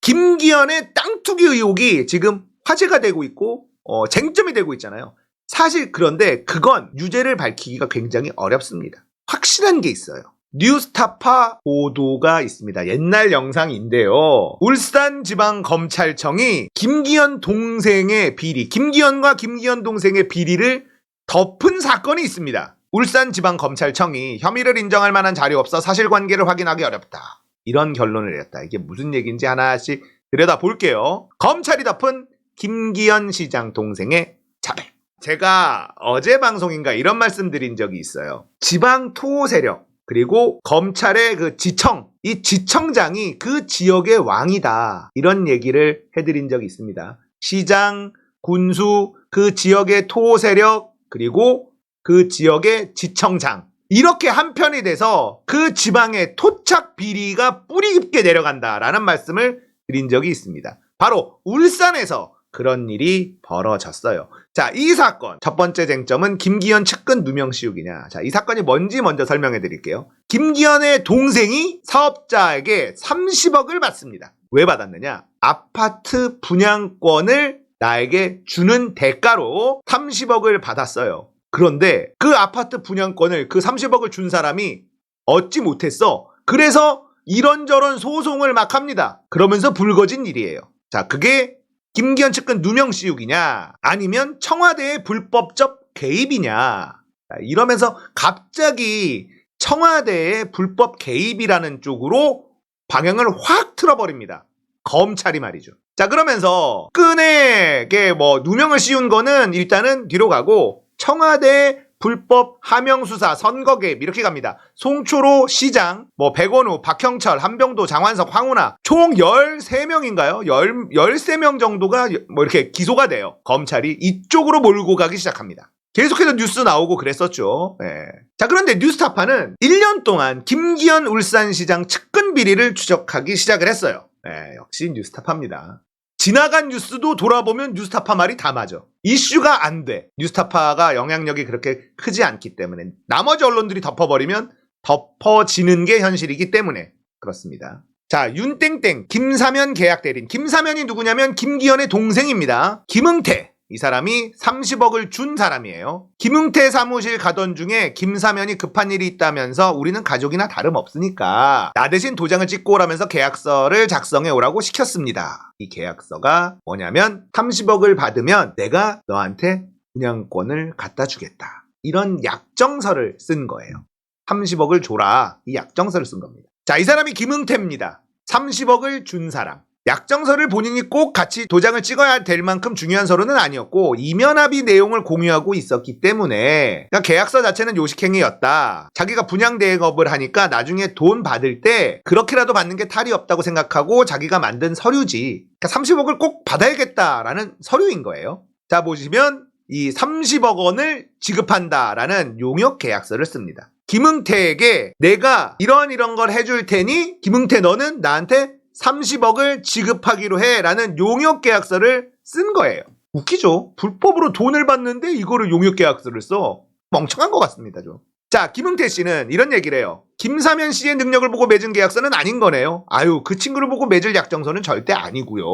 김기현의 땅 투기 의혹이 지금 화제가 되고 있고 어, 쟁점이 되고 있잖아요. 사실 그런데 그건 유죄를 밝히기가 굉장히 어렵습니다. 확실한 게 있어요. 뉴스타파 보도가 있습니다. 옛날 영상인데요. 울산지방검찰청이 김기현 동생의 비리, 김기현과 김기현 동생의 비리를 덮은 사건이 있습니다. 울산지방검찰청이 혐의를 인정할 만한 자료 없어 사실관계를 확인하기 어렵다. 이런 결론을 내렸다. 이게 무슨 얘기인지 하나씩 들여다 볼게요. 검찰이 덮은 김기현 시장 동생의 차별. 제가 어제 방송인가 이런 말씀 드린 적이 있어요. 지방 토호 세력, 그리고 검찰의 그 지청, 이 지청장이 그 지역의 왕이다. 이런 얘기를 해드린 적이 있습니다. 시장, 군수, 그 지역의 토호 세력, 그리고 그 지역의 지청장. 이렇게 한편이 돼서 그 지방의 토착 비리가 뿌리 깊게 내려간다라는 말씀을 드린 적이 있습니다. 바로 울산에서 그런 일이 벌어졌어요. 자, 이 사건 첫 번째 쟁점은 김기현 측근 누명 씌우기냐. 자, 이 사건이 뭔지 먼저 설명해 드릴게요. 김기현의 동생이 사업자에게 30억을 받습니다. 왜 받았느냐? 아파트 분양권을 나에게 주는 대가로 30억을 받았어요. 그런데 그 아파트 분양권을 그 30억을 준 사람이 얻지 못했어. 그래서 이런저런 소송을 막 합니다. 그러면서 불거진 일이에요. 자, 그게 김기현 측근 누명 씌우기냐 아니면 청와대의 불법적 개입이냐 자, 이러면서 갑자기 청와대의 불법 개입이라는 쪽으로 방향을 확 틀어버립니다. 검찰이 말이죠. 자 그러면서 끈에게 뭐 누명을 씌운 거는 일단은 뒤로 가고 청와대 불법 하명 수사 선거 개입 이렇게 갑니다. 송초로 시장, 뭐 백원우, 박형철, 한병도, 장환석, 황운하 총 13명인가요? 10, 13명 정도가 뭐 이렇게 기소가 돼요. 검찰이 이쪽으로 몰고 가기 시작합니다. 계속해서 뉴스 나오고 그랬었죠. 예. 자, 그런데 뉴스타파는 1년 동안 김기현 울산시장 측근 비리를 추적하기 시작을 했어요. 예, 역시 뉴스타파입니다. 지나간 뉴스도 돌아보면 뉴스타파 말이 다 맞아. 이슈가 안 돼. 뉴스타파가 영향력이 그렇게 크지 않기 때문에. 나머지 언론들이 덮어버리면 덮어지는 게 현실이기 때문에 그렇습니다. 자, 윤땡땡, 김사면 계약 대리인. 김사면이 누구냐면 김기현의 동생입니다. 김응태. 이 사람이 30억을 준 사람이에요. 김응태 사무실 가던 중에 김사면이 급한 일이 있다면서 우리는 가족이나 다름없으니까 나 대신 도장을 찍고 오라면서 계약서를 작성해 오라고 시켰습니다. 이 계약서가 뭐냐면 30억을 받으면 내가 너한테 분양권을 갖다 주겠다. 이런 약정서를 쓴 거예요. 30억을 줘라. 이 약정서를 쓴 겁니다. 자, 이 사람이 김응태입니다. 30억을 준 사람. 약정서를 본인이 꼭 같이 도장을 찍어야 될 만큼 중요한 서류는 아니었고 이면합의 내용을 공유하고 있었기 때문에 그러니까 계약서 자체는 요식행위였다. 자기가 분양 대행업을 하니까 나중에 돈 받을 때 그렇게라도 받는 게 탈이 없다고 생각하고 자기가 만든 서류지. 그러니까 30억을 꼭 받아야겠다라는 서류인 거예요. 자 보시면 이 30억 원을 지급한다라는 용역 계약서를 씁니다. 김응태에게 내가 이런 이런 걸 해줄 테니 김응태 너는 나한테 30억을 지급하기로 해 라는 용역 계약서를 쓴 거예요. 웃기죠? 불법으로 돈을 받는데 이거를 용역 계약서를 써. 멍청한 것 같습니다, 좀. 자, 김응태 씨는 이런 얘기를 해요. 김사면 씨의 능력을 보고 맺은 계약서는 아닌 거네요. 아유, 그 친구를 보고 맺을 약정서는 절대 아니고요.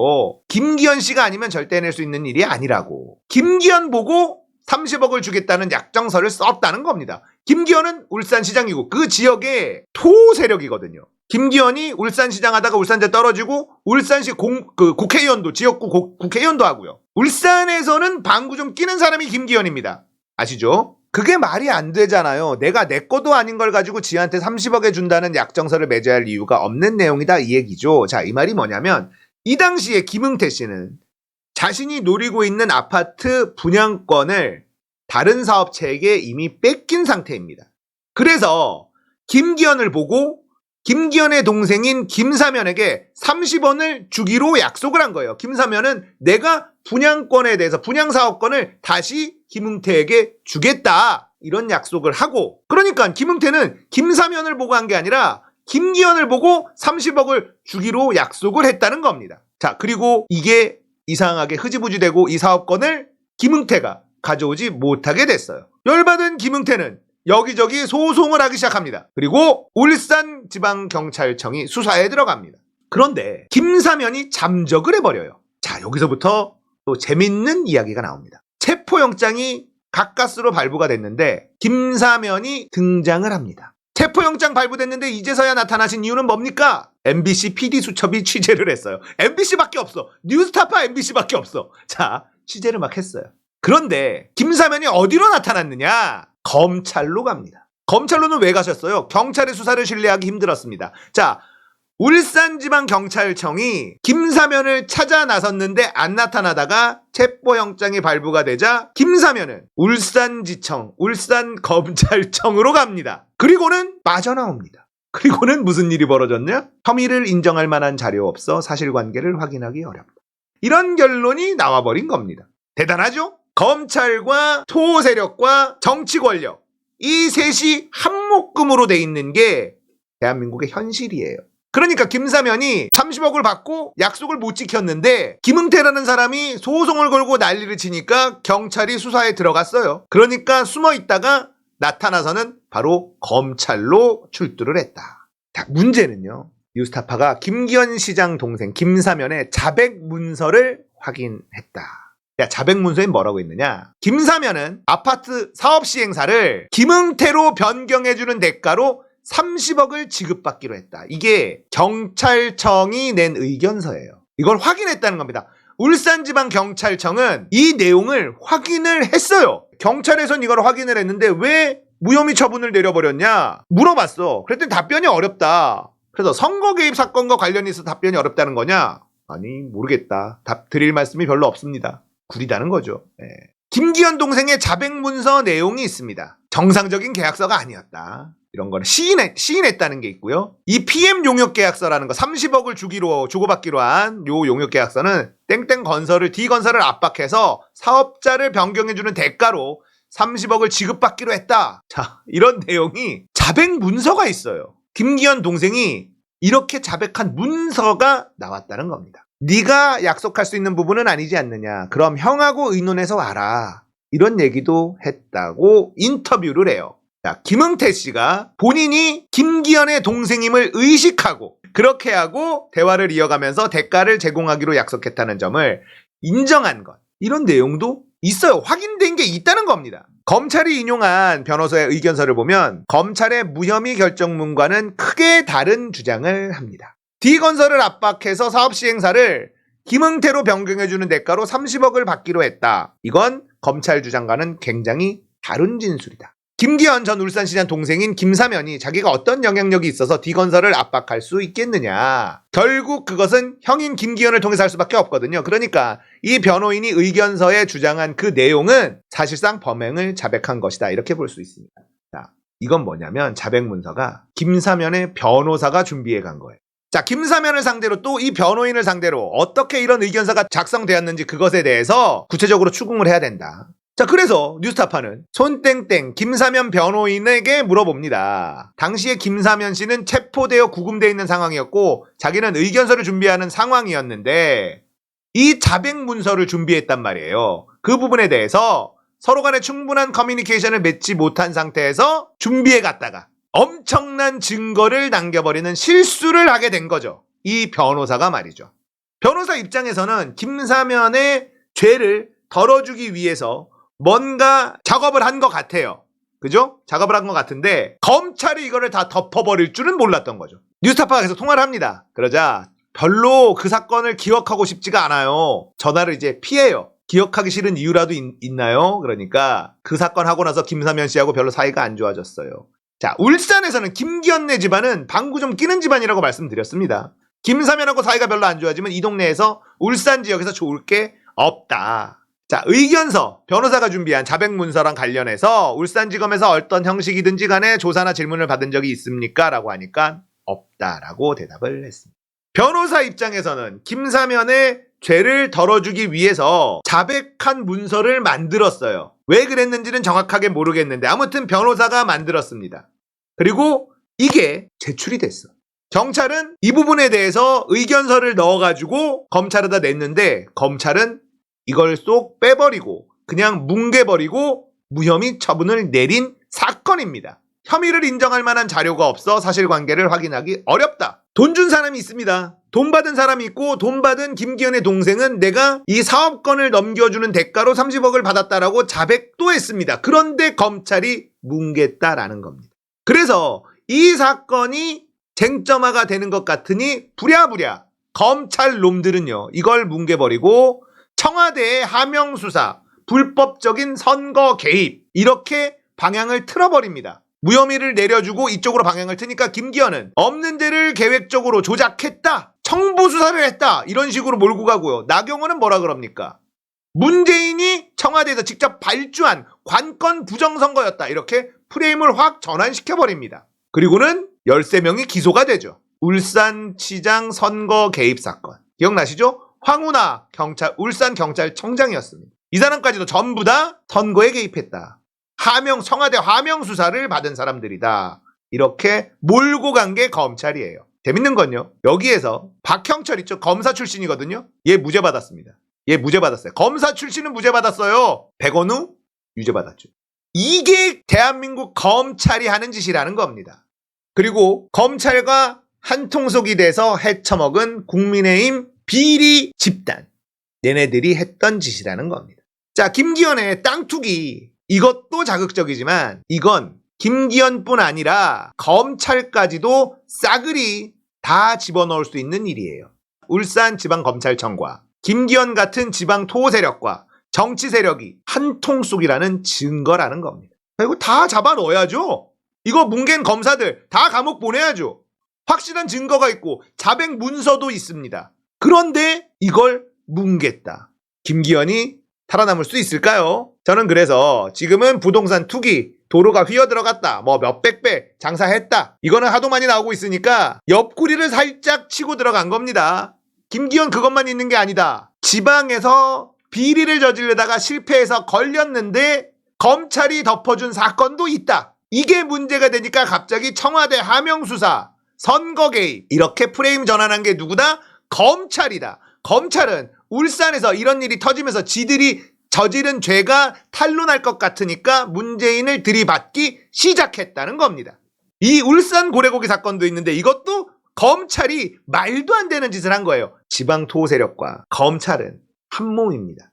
김기현 씨가 아니면 절대 해낼 수 있는 일이 아니라고. 김기현 보고 30억을 주겠다는 약정서를 썼다는 겁니다. 김기현은 울산시장이고 그 지역의 토 세력이거든요. 김기현이 울산시장 하다가 울산제 떨어지고 울산시 공, 그 국회의원도 지역구 고- 국회의원도 하고요. 울산에서는 방구 좀 끼는 사람이 김기현입니다. 아시죠? 그게 말이 안 되잖아요. 내가 내 것도 아닌 걸 가지고 지한테 30억에 준다는 약정서를 맺어야 할 이유가 없는 내용이다 이 얘기죠. 자, 이 말이 뭐냐면 이 당시에 김응태 씨는 자신이 노리고 있는 아파트 분양권을 다른 사업체에게 이미 뺏긴 상태입니다. 그래서 김기현을 보고 김기현의 동생인 김사면에게 30원을 주기로 약속을 한 거예요. 김사면은 내가 분양권에 대해서 분양사업권을 다시 김응태에게 주겠다. 이런 약속을 하고 그러니까 김응태는 김사면을 보고 한 게 아니라 김기현을 보고 30억을 주기로 약속을 했다는 겁니다. 자, 그리고 이게 이상하게 흐지부지 되고 이 사업권을 김응태가 가져오지 못하게 됐어요. 열받은 김응태는 여기저기 소송을 하기 시작합니다. 그리고 울산 지방경찰청이 수사에 들어갑니다. 그런데 김사면이 잠적을 해버려요. 자, 여기서부터 또 재밌는 이야기가 나옵니다. 체포영장이 가까스로 발부가 됐는데 김사면이 등장을 합니다. 체포영장 발부됐는데 이제서야 나타나신 이유는 뭡니까? MBC PD 수첩이 취재를 했어요. MBC밖에 없어. 뉴스타파 MBC밖에 없어. 자, 취재를 막 했어요. 그런데 김사면이 어디로 나타났느냐? 검찰로 갑니다. 검찰로는 왜 가셨어요? 경찰의 수사를 신뢰하기 힘들었습니다. 자, 울산지방경찰청이 김사면을 찾아 나섰는데 안 나타나다가 체포영장이 발부가 되자 김사면은 울산지청, 울산검찰청으로 갑니다. 그리고는 빠져나옵니다. 그리고는 무슨 일이 벌어졌냐? 혐의를 인정할 만한 자료 없어 사실관계를 확인하기 어렵다. 이런 결론이 나와버린 겁니다. 대단하죠? 검찰과 토호 세력과 정치 권력 이 셋이 한묶음으로 돼 있는 게 대한민국의 현실이에요. 그러니까 김사면이 30억을 받고 약속을 못 지켰는데 김응태라는 사람이 소송을 걸고 난리를 치니까 경찰이 수사에 들어갔어요. 그러니까 숨어 있다가 나타나서는 바로 검찰로 출두를 했다. 자, 문제는요. 뉴스타파가 김기현 시장 동생 김사면의 자백 문서를 확인했다. 야, 자백 문서에 뭐라고 했느냐? 김사면은 아파트 사업 시행사를 김응태로 변경해주는 대가로 30억을 지급받기로 했다. 이게 경찰청이 낸 의견서예요. 이걸 확인했다는 겁니다. 울산지방경찰청은 이 내용을 확인을 했어요. 경찰에선 이걸 확인을 했는데 왜 무혐의 처분을 내려버렸냐? 물어봤어. 그랬더니 답변이 어렵다. 그래서 선거 개입 사건과 있어 답변이 어렵다는 거냐? 아니, 모르겠다. 답 드릴 말씀이 별로 없습니다. 구리다는 거죠. 예. 김기현 동생의 자백 문서 내용이 있습니다. 정상적인 계약서가 아니었다. 이런 거는 시인했, 시인했다는 게 있고요. 이 PM 용역 계약서라는 거 30억을 주기로 주고받기로 한 요 용역 계약서는 땡땡 건설을 D 건설을 압박해서 사업자를 변경해 주는 대가로 30억을 지급받기로 했다. 자, 이런 내용이 자백 문서가 있어요. 김기현 동생이 이렇게 자백한 문서가 나왔다는 겁니다. 네가 약속할 수 있는 부분은 아니지 않느냐. 그럼 형하고 의논해서 와라. 이런 얘기도 했다고 인터뷰를 해요. 자, 김응태 씨가 본인이 김기현의 동생임을 의식하고 그렇게 하고 대화를 이어가면서 대가를 제공하기로 약속했다는 점을 인정한 것. 이런 내용도 있어요. 확인된 게 있다는 겁니다. 검찰이 인용한 변호사의 의견서를 보면 검찰의 무혐의 결정문과는 크게 다른 주장을 합니다. D건설을 압박해서 사업 시행사를 김응태로 변경해주는 대가로 30억을 받기로 했다. 이건 검찰 주장과는 굉장히 다른 진술이다. 김기현 전 울산시장 동생인 김사면이 자기가 어떤 영향력이 있어서 D건설을 압박할 수 있겠느냐. 결국 그것은 형인 김기현을 통해서 할 수밖에 없거든요. 그러니까 이 변호인이 의견서에 주장한 그 내용은 사실상 범행을 자백한 것이다. 이렇게 볼 수 있습니다. 자, 이건 뭐냐면 자백 문서가 김사면의 변호사가 준비해 간 거예요. 자, 김사면을 상대로 또 이 변호인을 상대로 어떻게 이런 의견서가 작성되었는지 그것에 대해서 구체적으로 추궁을 해야 된다. 자, 그래서 뉴스타파는 손땡땡 김사면 변호인에게 물어봅니다. 당시에 김사면 씨는 체포되어 구금되어 있는 상황이었고 자기는 의견서를 준비하는 상황이었는데 이 자백 문서를 준비했단 말이에요. 그 부분에 대해서 서로 간에 충분한 커뮤니케이션을 맺지 못한 상태에서 준비해 갔다가 엄청난 증거를 남겨버리는 실수를 하게 된 거죠. 이 변호사가 말이죠. 변호사 입장에서는 김사면의 죄를 덜어주기 위해서 뭔가 작업을 한 것 같아요. 그죠? 작업을 한 것 같은데 검찰이 이거를 다 덮어버릴 줄은 몰랐던 거죠. 뉴스타파가 계속 통화를 합니다. 그러자 별로 그 사건을 기억하고 싶지가 않아요. 전화를 이제 피해요. 기억하기 싫은 이유라도 있, 나요 그러니까 그 사건 하고 나서 김사면 씨하고 별로 사이가 안 좋아졌어요. 자, 울산에서는 김기현네 집안은 방구 좀 끼는 집안이라고 말씀드렸습니다. 김사면하고 사이가 별로 안 좋아지면 이 동네에서 울산 지역에서 좋을 게 없다. 자, 의견서, 변호사가 준비한 자백문서랑 관련해서 울산지검에서 어떤 형식이든지 간에 조사나 질문을 받은 적이 있습니까? 라고 하니까 없다라고 대답을 했습니다. 변호사 입장에서는 김사면의 죄를 덜어주기 위해서 자백한 문서를 만들었어요. 왜 그랬는지는 정확하게 모르겠는데 아무튼 변호사가 만들었습니다. 그리고 이게 제출이 됐어. 경찰은 이 부분에 대해서 의견서를 넣어가지고 검찰에다 냈는데 검찰은 이걸 쏙 빼버리고 그냥 뭉개버리고 무혐의 처분을 내린 사건입니다. 혐의를 인정할 만한 자료가 없어 사실관계를 확인하기 어렵다. 돈 준 사람이 있습니다. 돈 받은 사람이 있고 돈 받은 김기현의 동생은 내가 이 사업권을 넘겨주는 대가로 30억을 받았다라고 자백도 했습니다. 그런데 검찰이 뭉갰다라는 겁니다. 그래서 이 사건이 쟁점화가 되는 것 같으니 부랴부랴 검찰 놈들은요 이걸 뭉개버리고 청와대의 하명 수사, 불법적인 선거 개입 이렇게 방향을 틀어버립니다. 무혐의를 내려주고 이쪽으로 방향을 트니까 김기현은 없는 데를 계획적으로 조작했다. 청부 수사를 했다. 이런 식으로 몰고 가고요. 나경원은 뭐라 그럽니까? 문재인이 청와대에서 직접 발주한 관건 부정선거였다. 이렇게 프레임을 확 전환시켜버립니다. 그리고는 13명이 기소가 되죠. 울산시장 선거 개입 사건. 기억나시죠? 황운하 경찰, 울산 경찰청장이었습니다. 이 사람까지도 전부 다 선거에 개입했다. 하명, 청와대 하명 수사를 받은 사람들이다. 이렇게 몰고 간 게 검찰이에요. 재밌는 건요. 여기에서 박형철 있죠. 검사 출신이거든요. 얘 무죄 받았습니다. 얘 무죄 받았어요. 검사 출신은 무죄 받았어요. 백원우 유죄 받았죠. 이게 대한민국 검찰이 하는 짓이라는 겁니다. 그리고 검찰과 한통속이 돼서 헤쳐먹은 국민의힘 비리 집단. 얘네들이 했던 짓이라는 겁니다. 자, 김기현의 땅 투기. 이것도 자극적이지만 이건 김기현뿐 아니라 검찰까지도 싸그리 다 집어넣을 수 있는 일이에요. 울산 지방검찰청과 김기현 같은 지방 토호 세력과 정치 세력이 한 통 속이라는 증거라는 겁니다. 이거 다 잡아 넣어야죠. 이거 뭉갠 검사들 다 감옥 보내야죠. 확실한 증거가 있고 자백 문서도 있습니다. 그런데 이걸 뭉갰다. 김기현이 살아남을 수 있을까요? 저는 그래서 지금은 부동산 투기, 도로가 휘어 들어갔다, 뭐 몇백 배 장사했다. 이거는 하도 많이 나오고 있으니까 옆구리를 살짝 치고 들어간 겁니다. 김기현 그것만 있는 게 아니다. 지방에서 비리를 저지르다가 실패해서 걸렸는데 검찰이 덮어준 사건도 있다. 이게 문제가 되니까 갑자기 청와대 하명수사, 선거 개입 이렇게 프레임 전환한 게 누구다? 검찰이다. 검찰은 울산에서 이런 일이 터지면서 지들이 저지른 죄가 탄로날 것 같으니까 문재인을 들이받기 시작했다는 겁니다. 이 울산 고래고기 사건도 있는데 이것도 검찰이 말도 안 되는 짓을 한 거예요. 지방 토호 세력과 검찰은 한 몸입니다.